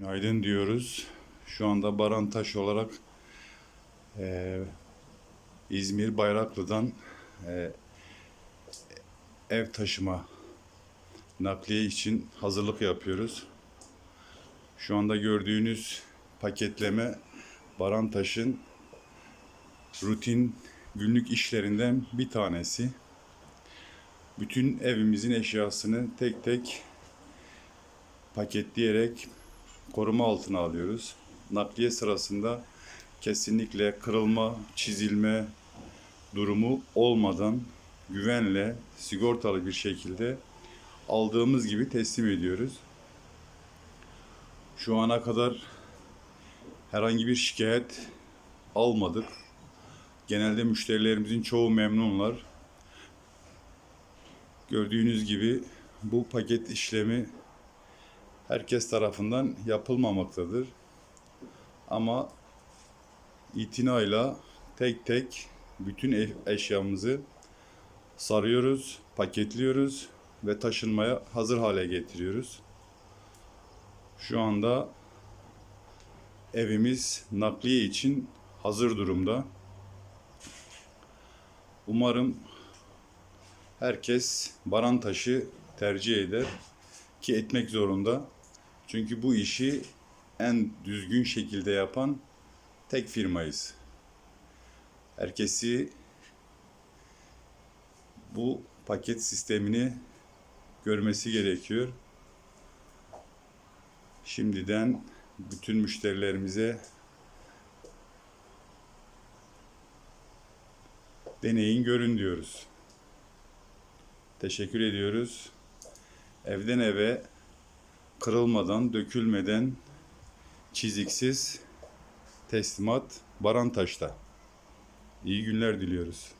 Günaydın diyoruz. Şu anda Barantaş olarak eee, İzmir Bayraklı'dan eee, ev taşıma nakliye için hazırlık yapıyoruz. Şu anda gördüğünüz paketleme Barantaş'ın rutin günlük işlerinden bir tanesi. Bütün evimizin eşyasını tek tek paketleyerek koruma altına alıyoruz. Nakliye sırasında kesinlikle kırılma, çizilme durumu olmadan güvenle, sigortalı bir şekilde aldığımız gibi teslim ediyoruz. Şu ana kadar herhangi bir şikayet almadık. Genelde müşterilerimizin çoğu memnunlar. Gördüğünüz gibi bu paket işlemi herkes tarafından yapılmamaktadır. Ama itinayla tek tek bütün eşyamızı sarıyoruz, paketliyoruz ve taşınmaya hazır hale getiriyoruz. Şu anda evimiz nakliye için hazır durumda. Umarım herkes Barantaş'ı tercih eder ki etmek zorunda. Çünkü bu işi en düzgün şekilde yapan tek firmayız. Herkesi bu paket sistemini görmesi gerekiyor. Şimdiden bütün müşterilerimize deneyin görün diyoruz. Teşekkür ediyoruz. Evden eve kırılmadan, dökülmeden, çiziksiz teslimat Barantaş'ta. İyi günler diliyoruz.